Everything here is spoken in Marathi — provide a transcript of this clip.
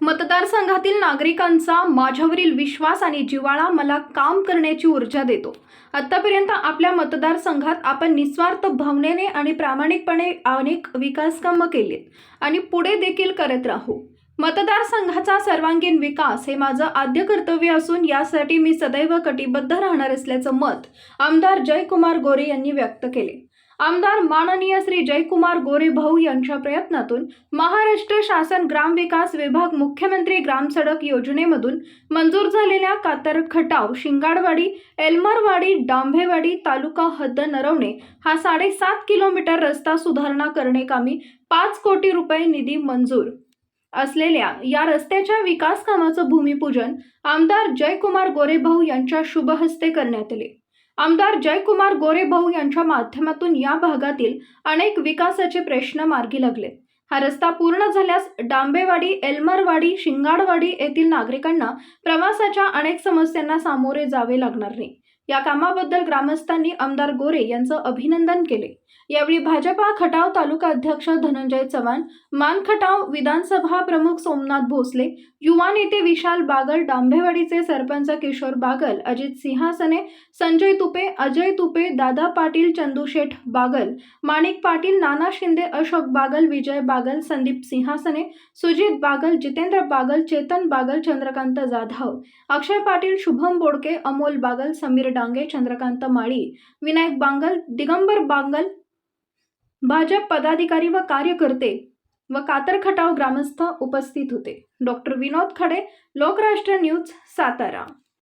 मतदारसंघातील नागरिकांचा माझ्यावरील विश्वास आणि जिव्हाळा मला काम करण्याची ऊर्जा देतो. आत्तापर्यंत आपल्या मतदारसंघात आपण निस्वार्थ भावनेने आणि प्रामाणिकपणे अनेक विकासकामं केलीत आणि पुढे देखील करत राहू. मतदारसंघाचा सर्वांगीण विकास हे माझं आद्य कर्तव्य असून यासाठी मी सदैव कटिबद्ध राहणार असल्याचं मत आमदार जयकुमार गोरे यांनी व्यक्त केले. आमदार माननीय श्री जयकुमार गोरे भाऊ यांच्या प्रयत्नातून महाराष्ट्र शासन ग्रामविकास विभाग मुख्यमंत्री ग्रामसडक योजनेमधून मंजूर झालेल्या कातर खटाव शिंगाडवाडी एल्मरवाडी डांभेवाडी तालुका हद्द नरवणे हा साडेसात किलोमीटर रस्ता सुधारणा करणे कामी पाच कोटी रुपये निधी मंजूर असलेल्या या रस्त्याच्या विकास कामाचं भूमिपूजन आमदार जयकुमार गोरेभाऊ यांच्या शुभ हस्ते करण्यात आले. आमदार जयकुमार गोरेभाऊ यांच्या माध्यमातून या भागातील अनेक विकासाचे प्रश्न मार्गी लागले. हा रस्ता पूर्ण झाल्यास डांबेवाडी एल्मरवाडी शिंगाडवाडी येथील नागरिकांना प्रवासाच्या अनेक समस्यांना सामोरे जावे लागणार नाही. या कामाबद्दल ग्रामस्थांनी आमदार गोरे यांचं अभिनंदन केले. यावेळी भाजपा खटाव तालुका अध्यक्ष धनंजय चव्हाण मान खटाव विधानसभा प्रमुख सोमनाथ भोसले युवा नेते विशाल बागल डांबेवाडीचे सरपंच किशोर बागल अजित सिंहासने संजय तुपे अजय तुपे दादा पाटील चंदूशेठ बागल माणिक पाटील नाना शिंदे अशोक बागल विजय बागल संदीप सिंहासने सुजित बागल जितेंद्र बागल चेतन बागल चंद्रकांत जाधव अक्षय पाटील शुभम बोडके अमोल बागल समीर डांगे चंद्रकांत माळी विनायक बांगल दिगंबर बांगल भाजप पदाधिकारी व कार्यकर्ते व कातर खटाव ग्रामस्थ उपस्थित होते. डॉक्टर विनोद खडे लोकराष्ट्र न्यूज सातारा.